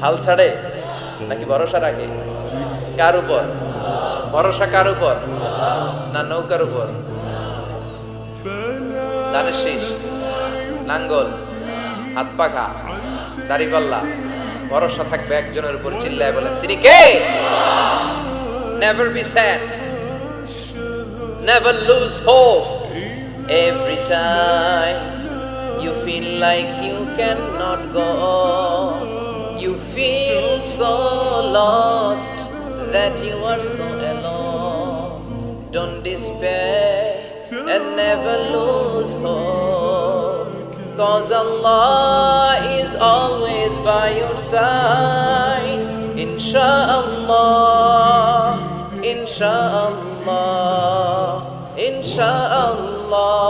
হাল ছাড়ে নাকি ভরসা রাখে? কার উপর? ভরসা কার উপর? না নৌকার উপর? দানের শেষ নাঙ্গল হাত পাখা দাড়িপাল্লা, ভরসা থাকবে একজনের উপর, চিল্লায় বলেন, তিনি কে? Never be sad never lose hope. Every time you feel like you cannot go. on feel so lost that you are so alone. Don't despair and never lose hope cause Allah is always by your side. Inshallah inshallah inshallah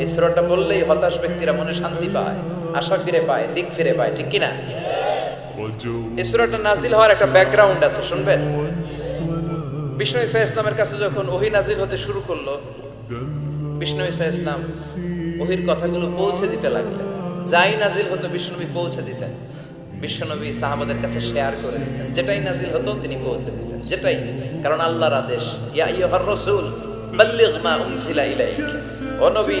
এই সূরাটা বললেই হতাশ ব্যক্তিরা মনে শান্তি পায়, আশা ফিরে পায়, দিক ফিরে পায়, ঠিক কিনা? এই নাজিল হওয়ার একটা ব্যাকগ্রাউন্ড আছে, শুনবেন? বিষ্ণু ইসা ইসলামের কাছে যখন ওহি নাজিল হতে শুরু করল, বিষ্ণু ইসা ইসলাম ওহির কথাগুলো পৌঁছে দিতে যাই নাজিল হতো পৌঁছে দিতেন। বিশ্বনবী সাহাবাদের কাছে শেয়ার করে যেটাই নাজিল হতো, তিনি পৌঁছে দিতেন। যেটাই। কারণ আল্লাহর আদেশ, ইয়া আইয়ুহার রাসূল, বাল্লিগ মা উনসিলা ইলাইক। ও নবী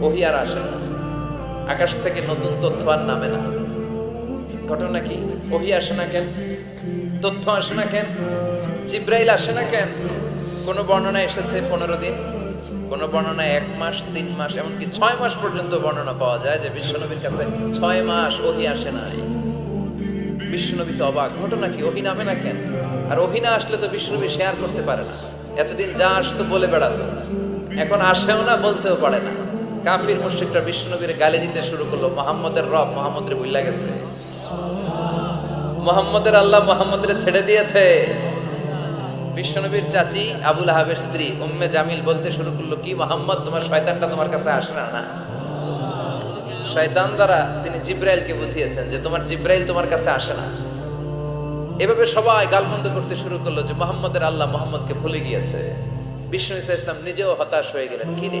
ওহি আর আসে না। আকাশ থেকে নতুন তথ্য আর নামে না। ঘটনা কি? ওহি আসে না কেন? তথ্য আসে না কেন? জিব্রাইল আসে না কেন? কোন বর্ণনা এসেছে পনেরো দিন? কোন বর্ণনায় এক মাস, তিন মাস, এমনকি ছয় মাস পর্যন্ত বর্ণনা পাওয়া যায় যে বিশ্বনবীর কাছে ছয় মাস ওহি আসে নাই। বিশ্বনবী তো অবাক। ঘটনা কি? ওহি নামে না কেন? আর ওহি না আসলে তো বিশ্বনবী শেয়ার করতে পারে না। এতদিন যা আসতো বলে বেড়াতো। এখন আসেও না, বলতেও পারে না। কাফির মুশরিকরা বিষ্ণুনবীর গালি দিতে শুরু করল। মোহাম্মদের রব মোহাম্মদের ভুল্লা গেছে। মোহাম্মদের আল্লাহ মোহাম্মদের ছেড়ে দিয়েছে। বিশ্বনবীর চাচি আবুল আহাবের স্ত্রী উম্মে জামিল বলতে শুরু করল, কি মোহাম্মদ, তোমার শয়তানটা তোমার কাছে আসে না না? শয়তান দ্বারা তিনি জিব্রাইলকে বুঝিয়েছেন যে তোমার জিব্রাইল তোমার কাছে আসে না। এভাবে সবাই গালমন্দ করতে শুরু করল যে মোহাম্মদের আল্লাহ মোহাম্মদকে ভুলে গিয়েছে। বিষ্ণু ইসা ইসলাম নিজেও হতাশ হয়ে গেলেন, কি রে?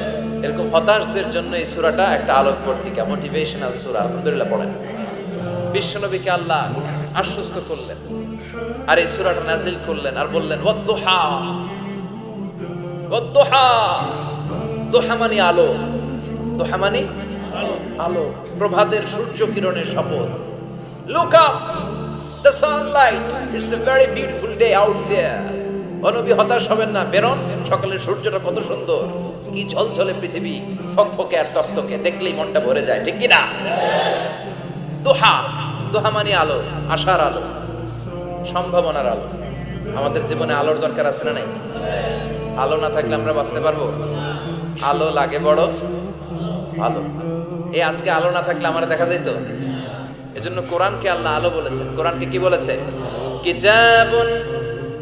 এরকম হতাশদের জন্য এই সুরাটা একটা আলোক পত্রিকা মোটিভেশনাল সুরা, আলহামদুলিল্লাহ পড়েন। বিশ্বনবীকে আল্লাহ আশ্বস্ত করলেন আর এই সুরাটা নাজিল করলেন আর বললেন, ওয়াদ্দুহা। ওয়াদ্দুহা। দোহা মানে আলো। দোহা মানে আলো। প্রভাতের সূর্য কিরণের শপথ। Look up the sunlight it's a very beautiful day out there অনবী হতাশ হবেন না, বেরন। সকালের সূর্যটা কত সুন্দর। কি ঝলঝলে পৃথিবী? ফকফকে আর তক্তকে, দেখলেই মনটা ভরে যায়, ঠিক কি না দোহা দোহা মানে আলো, আশার আলো, সম্ভাবনার আলো। আমাদের জীবনে আলোর দরকার আছে না নাই? আলো না থাকলে আমরা বাঁচতে পারব? আলো লাগে বড় আলো এই আজকে আলো না থাকলে আমার দেখা যাইত? এজন্য কোরআনকে আল্লাহ আলো বলেছেন। কোরআনকে কি বলেছে? কিতাবুন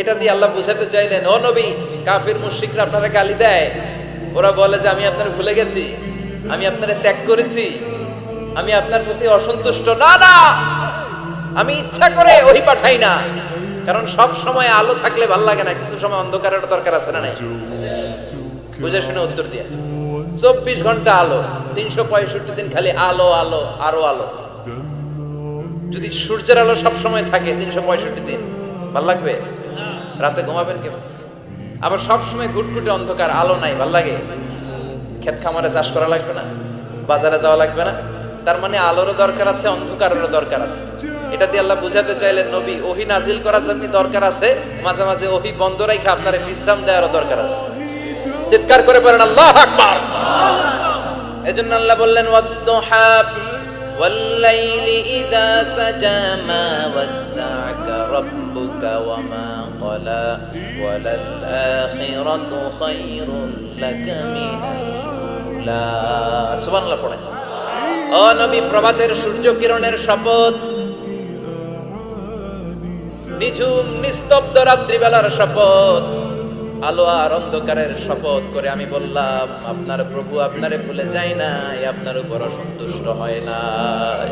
এটা দিয়ে আল্লাহ বুঝাতে চাইলেন, ও নবী, কাফির মুশরিকরা আপনারা গালি দেয়। ওরা বলে যে, আমি আপনার ভুলে গেছি, আমি আপনারে ত্যাগ করেছি, আমি আপনার প্রতি অসন্তুষ্ট। না না, আমি ইচ্ছা করে ওই পাঠাই না। কারণ সব সময় আলো থাকলে ভালো লাগে না, কিছু সময় অন্ধকারের দরকার আছে না নাই? বুঝে শুনে উত্তর দিয়ে। চব্বিশ ঘণ্টা আলো, তিনশো পঁয়ষট্টি দিন খালি আলো আলো, আরও আলো। যদি সূর্যের আলো সব সময় থাকে, তিনশো পঁয়ষট্টি দিন, ভালো লাগবে? রাতে ঘুমাবেন কেউ আবার সবসময় গুটগুটে অন্ধকার, আলো নাই, ভালো লাগে? ক্ষেত খামারে চাষ করা লাগবে না? বাজারে যাওয়া লাগবে না? তার মানে আলোরও দরকার আছে, অন্ধকারেরও দরকার আছে। এটা দিয়ে আল্লাহ বুঝাতে চাইলেন, নবী, ওহি নাজিল করার জন্য দরকার আছে, মাঝে মাঝে ওহি বন্ধ রাখে আপনার বিশ্রাম দেওয়ারও দরকার আছে। চিৎকার করে পারেন আল্লাহ আকবার! এজন্য আল্লাহ বললেন ওয়াদ্দুহাব ওয়াল্লাইলি ইযা সাজা মা ওয়াদ্দাআকা রাব্বুক ربك وما قلى وللآخرة خير لك من الأولى সুবহান আল্লাহ পড়েন ও নবী প্রভাতের সূর্য কিরণের শপথ নিঝুম নিস্তব্ধ রাত্রিবেলার শপথ আলো আর অন্ধকারের শপথ করে আমি বললাম আপনার প্রভু আপনারে ভুলে যায় নাই আপনার উপর অসন্তুষ্ট হয় নাই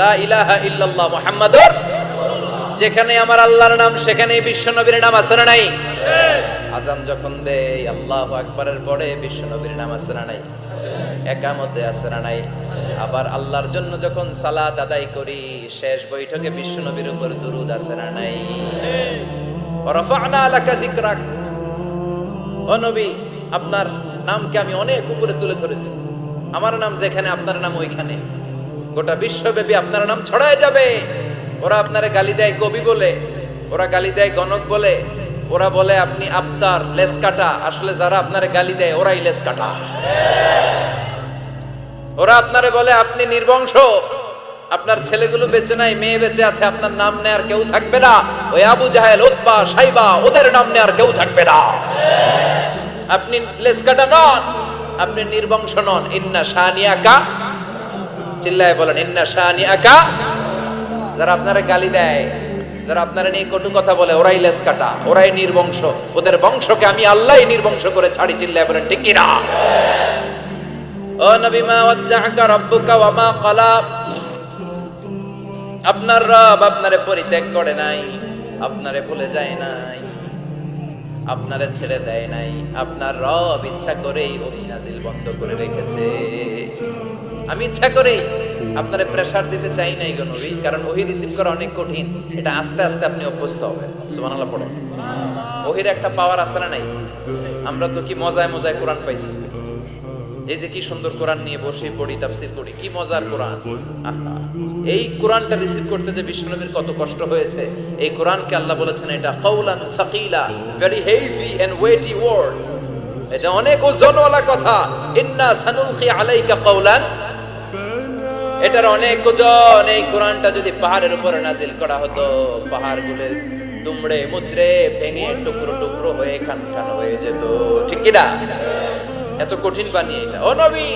লা ইলাহা ইল্লাল্লাহ মুহাম্মাদুর যেখানে আমার আল্লাহর নাম, সেখানেই বিশ্ব নবীর নাম আছে না নাই? আজান যখন দেয়, আল্লাহ আকবরের পরে বিশ্ব নবীর নাম আছে না নাই? একামতে আছে না নাই? আবার আল্লাহর জন্য যখন সালাত আদায় করি, শেষ বৈঠকে বিশ্ব নবীর উপর দুরুদ আছে না নাই? রফা'না লাকা যিকরাক। ও আপনার নামকে আমি অনেক উপরে তুলে ধরেছি। আমার নাম যেখানে, আপনার নাম ওইখানে। গোটা বিশ্বব্যাপী আপনার নাম ছড়ায় যাবে। ওরা আপনারে গালি দেয় কবি বলে, ওরা গালি দেয় গণক বলে, ওরা বলে আপনি আফতার লেস কাটা আসলে যারা আপনারে গালি দেয়, ওরাই লেস কাটা ওরা আপনারে বলে আপনি নির্বংশ। আপনার ছেলেগুলো বেঁচে নাই, মেয়ে বেঁচে আছে, আপনার নাম নেয়ার কেউ থাকবে না। ওই আবু জাহেল উৎপা সাইবা, ওদের নাম নেয়ার কেউ থাকবে না। আপনি লেস কাটা নন, আপনি নির্বংশ নন। ইন্না শাহানিয়াকা চিল্লায় বলেন, ইন্না শাহানিয়াকা যারা আপনারা গালি দেয়, যারা আপনারা নিয়ে কটু কথা বলে, ওরাই লেস কাটা, ওরাই নির্বংশ। ওদের বংশকে আমি আল্লাহ নির্বংশ করে ছাড়ি, চিল্লায় বলেন, ঠিক কিনা? ও নবী, মা ওয়াদ্দাআকা রাব্বুকা ওয়া মা ক্বালা। আপনার রব আপনারে পরিত্যাগ করে নাই, আপনারে ভুলে যায় নাই, আপনারে ছেড়ে দেয় নাই, আপনার রব ইচ্ছা করেই ওহি নাজিল বন্ধ করে রেখেছে। আমি ইচ্ছা করেই আপনারে প্রেসার দিতে চাই নাই নবী, কারণ ওহি রিসিভ করা অনেক কঠিন। এটা আস্তে আস্তে আপনি অভ্যস্ত হবেন। সুবহানাল্লাহ পড়ো ওহির একটা পাওয়ার আছে না নাই? আমরা তো কি মজায় মজায় কোরআন পাইছি। এই যে কি সুন্দর কোরআন নিয়ে বসে পড়ি, তাফসির করি, কি মজার কোরআন। এই কোরআনটা রিসিভ করতে যে বিশ্বনবীর কত কষ্ট হয়েছে, এই কোরআনকে আল্লাহ বলেছেন এটা কৌলান সাকিলা very heavy and weighty word এটা অনেক ওজনওয়ালা কথা। ইন্না সানুলকি আলাইকা কৌলান এটার অনেক ওজন। এই কোরআনটা যদি পাহাড়ের উপরে নাজিল করা হতো, পাহাড়গুলো দুমড়ে মুচড়ে ভেঙে টুকরো টুকরো হয়ে খান খান হয়ে যেত। ঠিক কি না? এত কঠিন বানিয়ে এটা। ও নবী,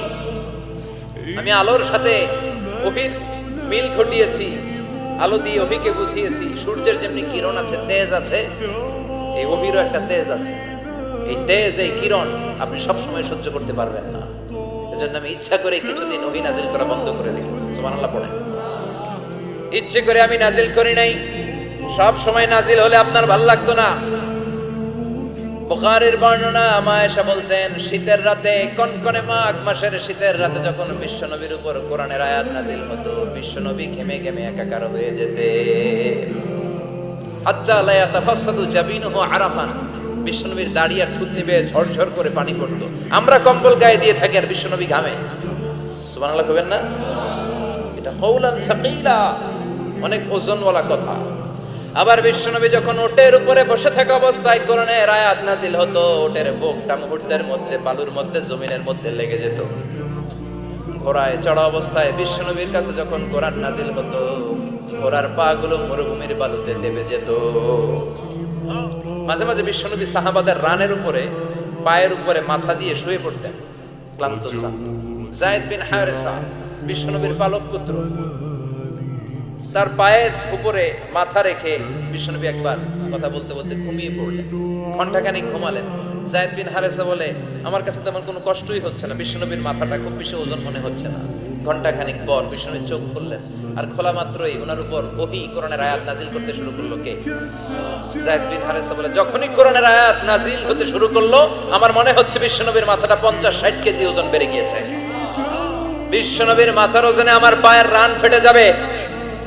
আমি আলোর সাথে অহির মিল ঘটিয়েছি, আলো দিয়ে অভিকে বুঝিয়েছি, সূর্যের যেমনি কিরণ আছে, তেজ আছে, এই অভিরও একটা তেজ আছে। এই তেজ, এই কিরণ আপনি সবসময় সহ্য করতে পারবেন না। এজন্য আমি ইচ্ছা করে কিছুদিন অভি নাজিল করা বন্ধ করে রেখেছি সুবহানাল্লাহ পড়েন। ইচ্ছে করে আমি নাজিল করি নাই। সব সময় নাজিল হলে আপনার ভালো লাগতো না। বুখারীর বর্ণনা মায়েশা বলতেন, শীতের রাতে, কনকনে মাঘ মাসের শীতের রাতে যখন বিশ্বনবীর উপর কোরআনের আয়াত নাজিল হতো, বিশ্বনবী ঘেমে ঘেমে একাকার হয়ে যেতে হাত্তা লা ইয়াতাফাসাদু জাবিনুহু আরাফান। বিশ্বনবীর দাড়ি আর থুতনি বেয়ে ঝরঝর করে পানি পড়তো। আমরা কম্বল গায়ে দিয়ে থাকি আর বিশ্বনবী ঘামে। সুবাংলা কবেন না? এটা কৌলান সাকিলা। অনেক ওজনওয়ালা কথা। আবার বিশ্বনবী যখন ওটের উপরে বসে থাকা অবস্থায় কোরআনের আয়াত নাজিল হতো, ওটের বুকটা মুহূর্তের মধ্যে, বালুর মধ্যে, জমিনের মধ্যে লেগে যেত। ঘোড়ায় চড়া অবস্থায় বিশ্বনবীর কাছে যখন কোরআন নাজিল হতো, ঘোড়ার পা গুলো মরুভূমির বালুতে দেবে যেত। মাঝে মাঝে বিশ্বনবী সাহাবাদের রানের উপরে, পায়ের উপরে মাথা দিয়ে শুয়ে পড়তেন। ক্লান্ত। জায়েদ বিন হারেসা বিশ্বনবীর পালক পুত্র, তার পায়ের উপরে মাথা রেখে বিশ্বনবী একবার কথা বলতে বলতে ঘুমিয়ে পড়লেন। ঘন্টাখানিক ঘুমালেন। জায়েদ বিন হারেসা বলে, আমার কাছে তেমন কোনো কষ্টই হচ্ছে না। বিশ্বনবীর মাথাটা খুব বেশি ওজন মনে হচ্ছে না। ঘন্টাখানিক পর বিশ্বনবীর চোখ খুললেন আর খোলা মাত্রই ওনার উপর ওহি কোরআনের আয়াত নাজিল করতে শুরু করল কে? জায়েদ বিন হারেসা বলে, যখনই কোরআনের আয়াত নাজিল হতে শুরু করল, আমার মনে হচ্ছে বিশ্বনবীর মাথাটা পঞ্চাশ ষাট কেজি ওজন বেড়ে গিয়েছে। বিশ্বনবীর মাথার ওজনে আমার পায়ের রান ফেটে যাবে।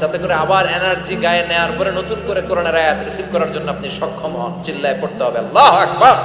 যাতে করে আবার এনার্জি গায়ে নেওয়ার পরে নতুন করে কোরআনের আয়াত রিসিভ করার জন্য আপনি সক্ষম হন। চিল্লায় পড়তে হবে। আল্লাহ আকবার!